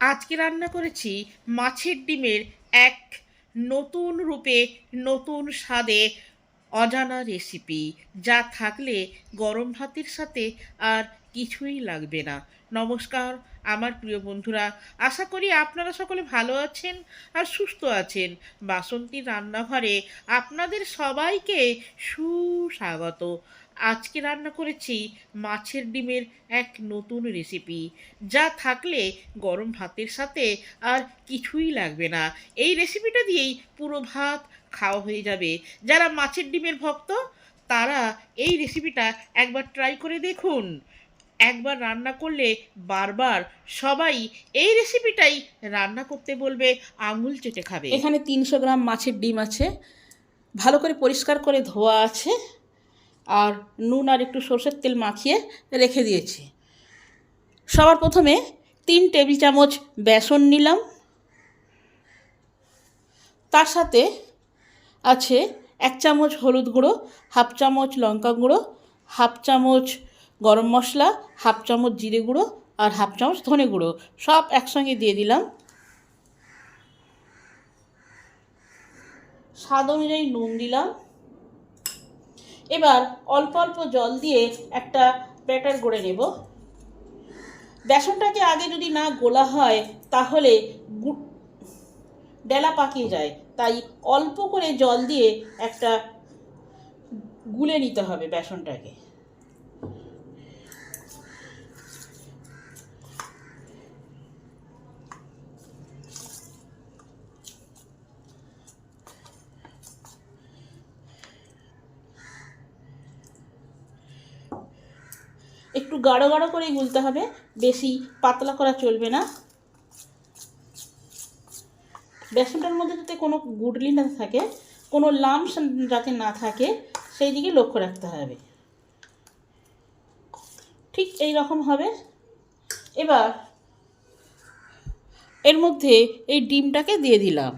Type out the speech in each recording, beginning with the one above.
আজকে রান্না করেছি মাছের ডিমের এক নতুন রূপে নতুন স্বাদে অজানা রেসিপি যা থাকলে গরম ভাতের সাথে আর কিছুই লাগবে না। নমস্কার, আমার প্রিয় বন্ধুরা, আশা করি আপনারা সকলে ভালো আছেন আর সুস্থ আছেন। বাসন্তী রান্নাঘরে আপনাদের সবাইকে সুস্বাগত। আজকে রান্না করেছি মাছের ডিমের এক নতুন রেসিপি যা থাকলে গরম ভাতের সাথে আর কিছুই লাগবে না। এই রেসিপিটা দিয়েই পুরো ভাত খাওয়া হয়ে যাবে। যারা মাছের ডিমের ভক্ত, তারা এই রেসিপিটা একবার ট্রাই করে দেখুন। একবার রান্না করলে বারবার সবাই এই রেসিপিটাই রান্না করতে বলবে, আঙুল চেটে খাবে। এখানে তিনশো গ্রাম মাছের ডিম আছে। ভালো করে পরিষ্কার করে ধোয়া আছে। আর নুন আর একটু সর্ষের তেল মাখিয়ে রেখে দিয়েছি। সবার প্রথমে তিন টেবিল চামচ বেসন নিলাম। তার সাথে আছে এক চামচ হলুদ গুঁড়ো, হাফ চামচ লঙ্কা গুঁড়ো, হাফ চামচ গরম মশলা, হাফ চামচ জিরে গুঁড়ো আর হাফ চামচ ধনে গুঁড়ো। সব একসঙ্গে দিয়ে দিলাম। স্বাদ অনুযায়ী নুন দিলাম। এবার অল্প অল্প জল দিয়ে একটা ব্যাটার গড়ে নেব। বেসনটাকে আগে যদি না গোলা হয়, তাহলে ডেলা পাকিয়ে যায়। তাই অল্প করে জল দিয়ে একটা গুলে নিতে হবে বেসনটাকে। একটু গাঢ় গাঢ় করেই গুলতে হবে। বেশি পাতলা করা চলবে না। বেসনটার মধ্যে যাতে কোনো গুডলি না থাকে, কোনো লামস যাতে না থাকে, সেই দিকে লক্ষ্য রাখতে হবে। ঠিক এই রকম হবে। এবার এর মধ্যে এই ডিমটাকে দিয়ে দিলাম।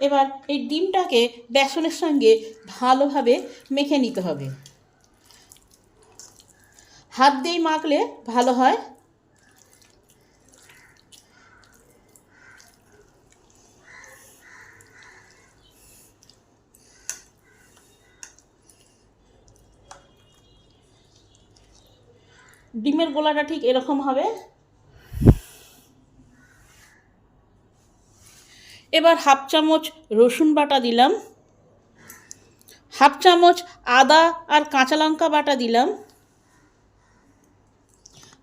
এবার এই ডিমটাকে বেসনের সঙ্গে ভালোভাবে মেখে নিতে হবে। হাত দিয়েই মাখলে ভালো হয়। ডিমের গোলাটা ঠিক এরকম হবে। এবার হাফ চামচ রসুন বাটা দিলাম। হাফ চামচ আদা আর কাঁচা লঙ্কা বাটা দিলাম।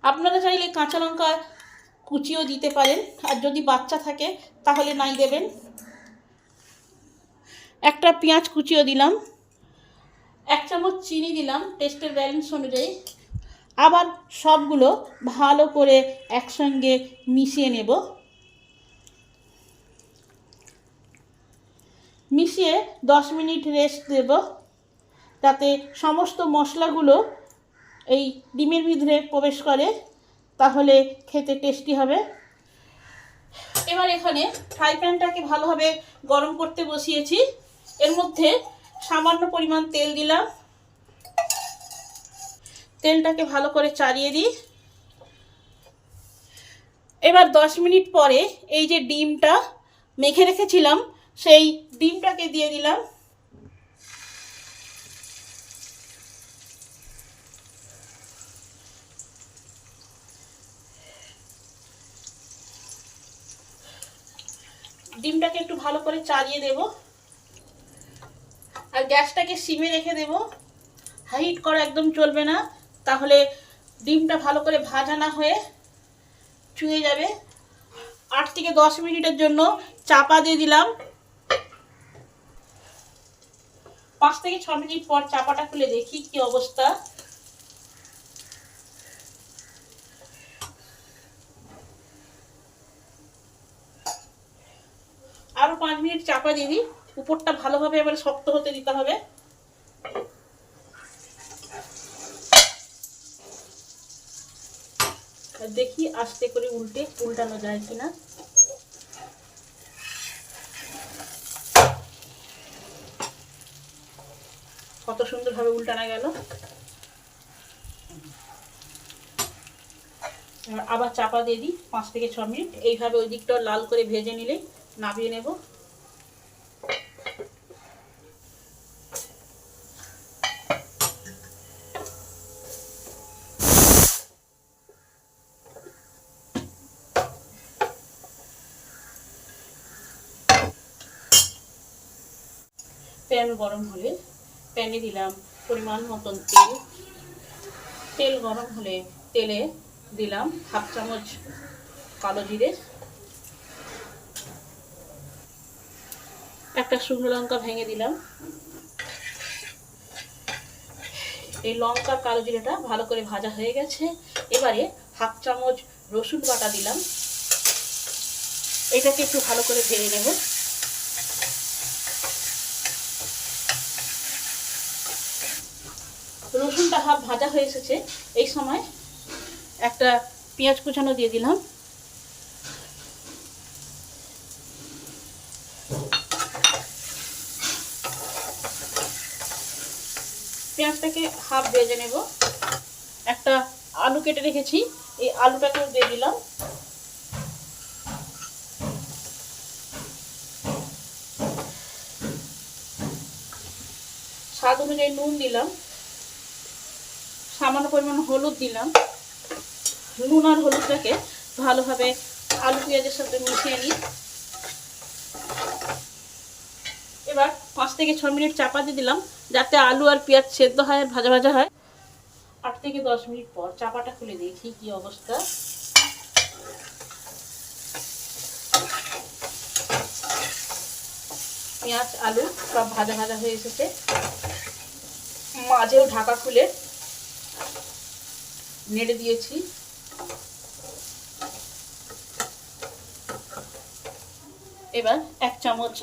আপনারা চাইলে কাঁচা লঙ্কা কুচিও দিতে পারেন। আর যদি বাচ্চা থাকে, তাহলে নাই দেবেন। একটা পেঁয়াজ কুচিও দিলাম। এক চামচ চিনি দিলাম, টেস্টের ব্যালেন্স অনুযায়ী। আবার সবগুলো ভালো করে একসঙ্গে মিশিয়ে নেব। মিশিয়ে দশ মিনিট রেস্ট দেব। যাতে সমস্ত মশলাগুলো এই ডিমের ভিতরে প্রবেশ করে, তাহলে খেতে টেস্টি হবে। এবার এখানে ফ্রাই প্যানটাকে ভালোভাবে গরম করতে বসিয়েছি। এর মধ্যে সামান্য পরিমাণ তেল দিলাম। তেলটাকে ভালো করে চালিয়ে দিই। এবার দশ মিনিট পরে এই যে ডিমটা মেখে রেখেছিলাম, সেই ডিমটাকে দিয়ে দিলাম। ডিমটাকে একটু ভালো করে চালিয়ে দেব। আর গ্যাসটাকে সিমে রেখে দেব। হাইট করা একদম চলবে না, তাহলে ডিমটা ভালো করে ভাজা না হয়ে চুয়ে যাবে। আট থেকে দশ মিনিটের জন্য চাপা দিয়ে দিলাম। পাঁচ থেকে ছ মিনিট পর চাপাটা খুলে দেখি কি অবস্থা আরও পাঁচ মিনিট চাপা দিয়ে দিই। উপরটা ভালোভাবে এবার শক্ত হতে দিতে হবে। দেখি আস্তে করে উল্টে উল্টানো যায় কিনা। কত সুন্দরভাবে উল্টানো গেল। আবার চাপা দিয়ে দিই, পাঁচ থেকে ছ মিনিট। এইভাবে ওই দিকটা লাল করে ভেজে নিলে নামিয়ে নেব। প্যান গরম হলে প্যানে দিলাম পরিমাণ মতন তেল। তেল গরম হলে তেলে দিলাম হাফ চামচ কালো জিরে। একটা শুকনো লঙ্কা ভেঙে দিলাম। এই লঙ্কা কালো জিরেটা ভালো করে ভাজা হয়ে গেছে। এবারে হাফ চামচ রসুন বাটা দিলাম। এটাকে একটু ভালো করে ভেজে নেব। হাফ ভাজা হয়ে এসেছে। এই সময় একটা পেঁয়াজ কুচানো দিয়ে দিলাম। পেঁয়াজটাকে হাফ ভেজে নেব। একটা আলু কেটে রেখেছি। এই আলুটাকেও দিয়ে দিলাম। স্বাদ অনুযায়ী নুন দিলাম। সামান্য পরিমাণ হলুদ দিলাম। নুন আর হলুদটাকে ভালোভাবে আলু পেঁয়াজের সাথে মিশিয়ে নিই। এবার পাঁচ থেকে ছ মিনিট চাপা দিয়ে দিলাম, যাতে আলু আর পেঁয়াজ সেদ্ধ হয় ভাজা ভাজা হয়। আট থেকে দশ মিনিট পর চাপাটা খুলে দেখি কি অবস্থা। পেঁয়াজ, আলু সব ভাজা ভাজা হয়ে এসেছে। মাঝেও ঢাকা খুলে নেড়ে দিয়েছি। এবার এক চামচ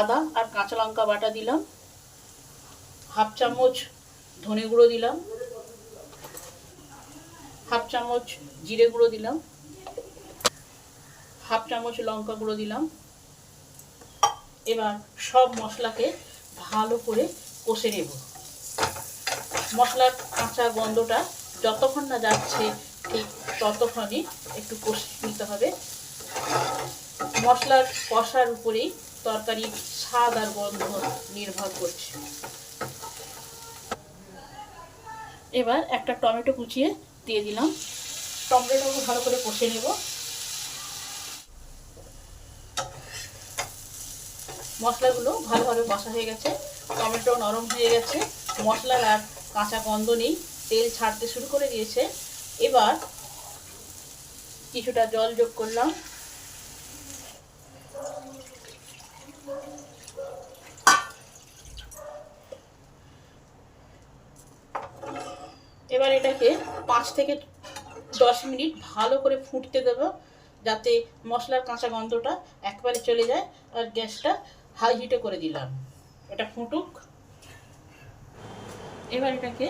আদা আর কাঁচা লঙ্কা বাটা দিলাম। হাফ চামচ ধনে গুঁড়ো দিলাম। হাফ চামচ জিরে গুঁড়ো দিলাম। হাফ চামচ লঙ্কা গুঁড়ো দিলাম। এবার সব মশলাকে ভালো করে কষে নেব। মশলার কাঁচা গন্ধটা যতক্ষণ না যাচ্ছে, ঠিক ততক্ষণই একটু কষে নিতে হবে। মশলার কষার উপরেই তরকারির স্বাদ আর গন্ধ নির্ভর করছে। এবার একটা টমেটো কুচিয়ে দিয়ে দিলাম। টমেটোটাকে ভালো করে কষে নেব। মশলাগুলো ভালোভাবে কষা হয়ে গেছে। টমেটো নরম হয়ে গেছে। মশলার আর কাঁচা গন্ধ নেই। তেল ছাড়তে শুরু করে দিয়েছে। এবার কিছুটা জল যোগ করলাম। এবার এটাকে পাঁচ থেকে দশ মিনিট ভালো করে ফুটতে দেবো, যাতে মশলার কাঁচা গন্ধটা একবারে চলে যায় আর গ্যাসটা হাই হিটে করে দিলাম। এটা ফুটুক। এবার এটাকে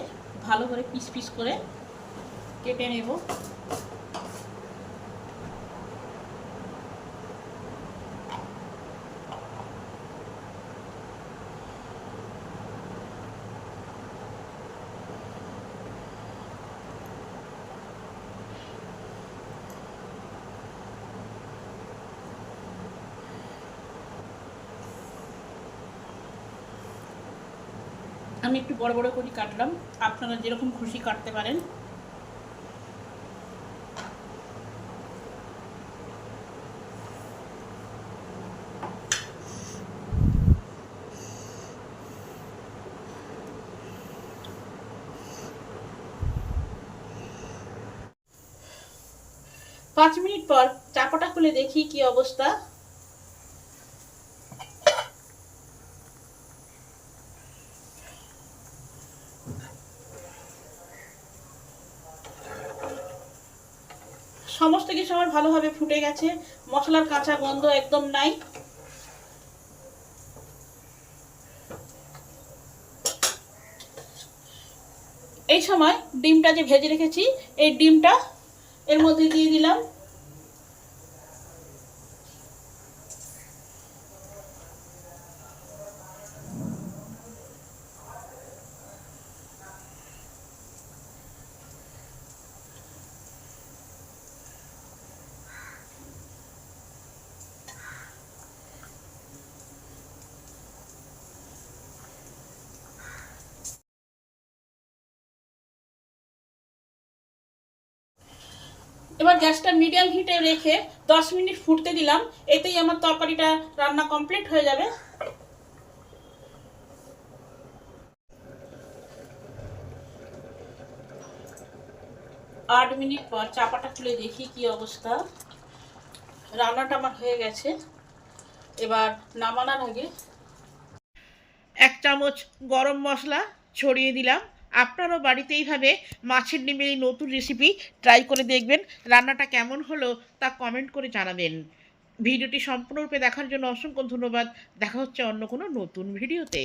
ভালো করে পিস পিস করে কেটে নেব। আমি একটু বড় বড় করে কাটলাম। আপনারা যেরকম খুশি কাটতে পারেন। পাঁচ মিনিট পর চাপাটা খুলে দেখি কি অবস্থা সমস্ত কিছু আমার ভালোভাবে ফুটে গেছে। মশলার কাঁচা গন্ধ একদম নাই। এই সময় ডিমটা যে ভেজে রেখেছি, এই ডিমটা এর মধ্যে দিয়ে দিলাম। এবার গ্যাসটা মিডিয়াম হিটে রেখে দশ মিনিট ফুটতে দিলাম। এতেই আমার তরকারিটা রান্না কমপ্লিট হয়ে যাবে। আট মিনিট পর চাপাটা খুলে দেখি কি অবস্থা। রান্নাটা আমার হয়ে গেছে। এবার নামানোর আগে এক চামচ গরম মশলা ছড়িয়ে দিলাম। আপনারাও বাড়িতে এইভাবে মাছের ডিমের এই নতুন রেসিপি ট্রাই করে দেখবেন। রান্নাটা কেমন হলো তা কমেন্ট করে জানাবেন। ভিডিওটি সম্পূর্ণরূপে দেখার জন্য অসংখ্য ধন্যবাদ। দেখা হচ্ছে অন্য কোনো নতুন ভিডিওতে।